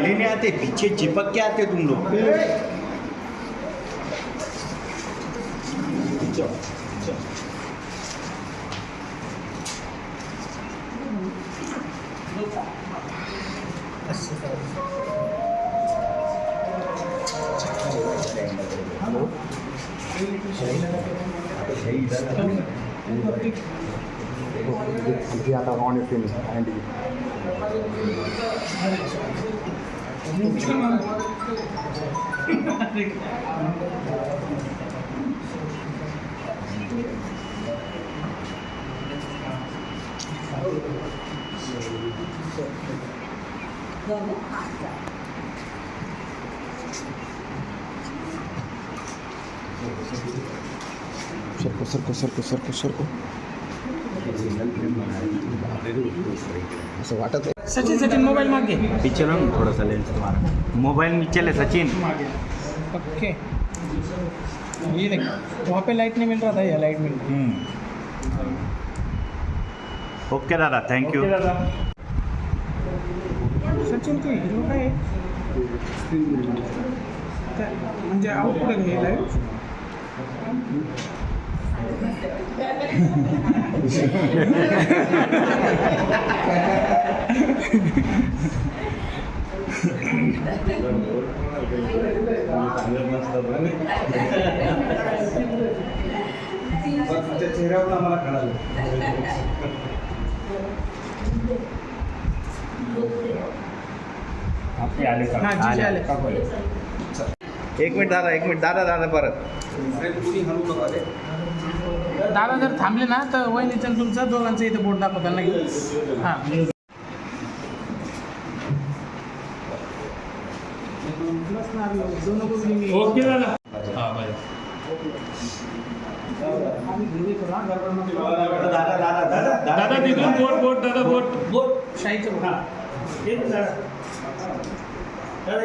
पहले नहीं आते पीछे चिपक के आते तुम लोग। इथे आता on film and Cerco, cerco, cerco, cerco, cerco. असं वाटत सचिन सचिन मोबाइल मागे. पीछे लो ना थोड़ा सा लेंस तुम्हारा मोबाइल नीचे ले सचिन. ओके. ये देख वहाँ पे लाइट नहीं मिल रहा था ये लाइट मिल रही ओके दादा थैंक यू सचिन ते हिरो काय म्हणजे आऊट कुठे घ्यायला आहे चेहऱ्यावर आम्हाला कळालं हां जिजे आले एक मिनिट दादा एक मिनिट. दादा दादा परत. दादा जर थांबले ना तर वहिनीचं तुमचं दोघांचं इथे बोर्ड दाखवताना हां. ओके दादा. दादा दादा दादा दादा. तिथून बोट बोट दादा बोट. बोट. शाहीचं बोट. दादा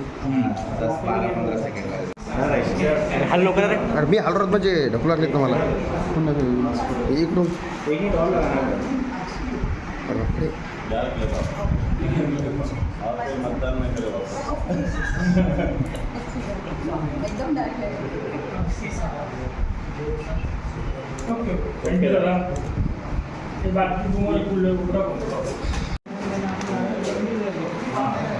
बारा पंधरा सेकंड हॅलो करा रे. अरे मी हलरत म्हणजे ढकलत नाहीत ना मला इकडून अरे. बापरे. एकदम डार्क आहे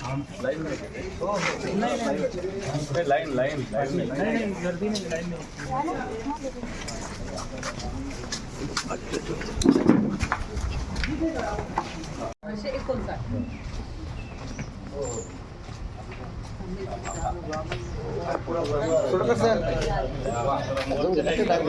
दादा ते बाकी तुम्हाला पुढलं कुठं दादा दादा कोणी वर्षे एकोणसाठ सोडकर सर अजून किती time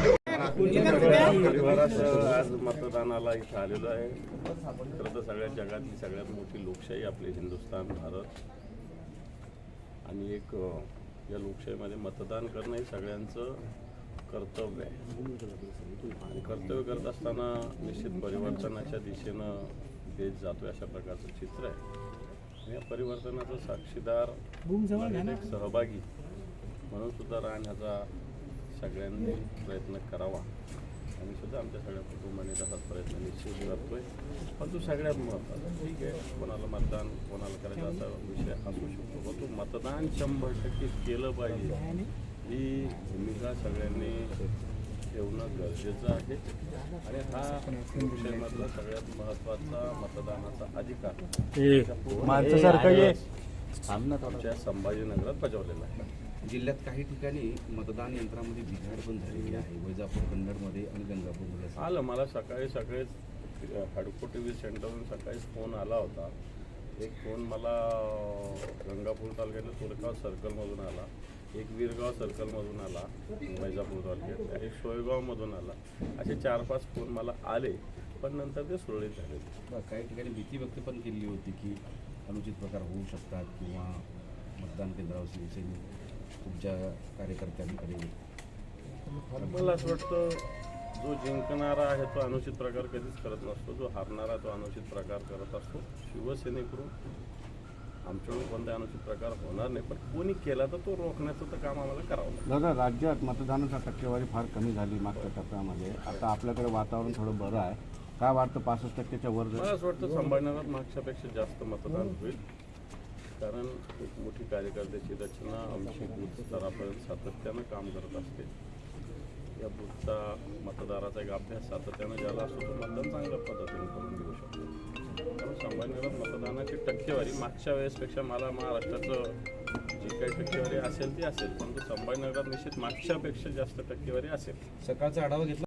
आहे? आज मतदानाला इथं आलेलो आहे. खरं तर सगळ्या जगातली सगळ्यात मोठी लोकशाही आपली हिंदुस्थान भारत. आणि एक या लोकशाहीमध्ये मतदान करणं हे सगळ्यांचं कर्तव्य आहे. आणि कर्तव्य करत असताना निश्चित परिवर्तनाच्या दिशेनं देश जातोय अशा प्रकारचं चित्र आहे. या परिवर्तनाचा साक्षीदार एक सहभागी म्हणून सुद्धा राहण्याचा सगळ्यांनी प्रयत्न करावा. आम्ही सुद्धा आमच्या सगळ्या कुटुंबाने तसाच प्रयत्न निश्चित करतोय. परंतु सगळ्यात महत्त्वाचं ठीक आहे कोणाला मतदान कोणाला करायचं असा विषय असू शकतो. परंतु मतदान शंभर टक्के केलं पाहिजे. ही भूमिका सगळ्यांनी ठेवणं गरजेचं आहे. आणि हा लोकशाहीमधला सगळ्यात महत्त्वाचा मतदानाचा अधिकार. आमच्या संभाजीनगरात बजावलेला आहे. जिल्ह्यात काही ठिकाणी मतदान यंत्रामध्ये बिघाड पण झालेली आहे. वैजापूर कन्नडमध्ये आणि गंगापूरमध्ये. आलं मला सकाळी सकाळीच हडको टी व्ही सेंटरवरून सकाळीच फोन आला होता. एक फोन मला गंगापूर तालुक्यातल्या तुरगाव सर्कलमधून आला. एक वीरगाव सर्कलमधून आला वैजापूर तालुक्यात एक सोयगावमधून आला. असे चार पाच फोन मला आले पण नंतर ते सुरळीत झाले. काही ठिकाणी भीती व्यक्त पण केली होती की अनुचित प्रकार होऊ शकतात किंवा मतदान केंद्रावर शिवसैनिक तुमच्या कार्यकर्त्यांकडे. मला असं वाटतं जो जिंकणारा आहे तो अनुचित प्रकार कधीच करत नसतो. जो हारणारा तो अनुचित प्रकार करत असतो. शिवसेनेकडून आमच्याकडून कोणता अनुचित प्रकार होणार नाही. पण कोणी केला तर तो रोखण्याचं तर काम आम्हाला करावं दादा राज्यात मतदानाचा टक्केवारी फार कमी झाली मागच्या टप्प्यामध्ये. आता आपल्याकडे वातावरण थोडं बरं आहे. काय वाटतं पासष्ट टक्क्याच्या वर? मला असं वाटतं संभाजीनगरात मागच्यापेक्षा जास्त मतदान होईल. कारण एक मोठी कार्यकर्त्याची रचना आमची बूथ स्तरापर्यंत सातत्यानं काम करत असते. या बूथचा मतदाराचा एक अभ्यास सातत्यानं ज्याला असतो तो मतदान चांगल्या पद्धतीने करून घेऊ शकतो. त्यामुळे संभाजीनगरात मतदानाची टक्केवारी मागच्या वेळेसपेक्षा मला महाराष्ट्राचं जी काही टक्केवारी असेल ती असेल. परंतु संभाजीनगरात निश्चित मागच्यापेक्षा जास्त टक्केवारी असेल. सकाळचा आढावा घेतला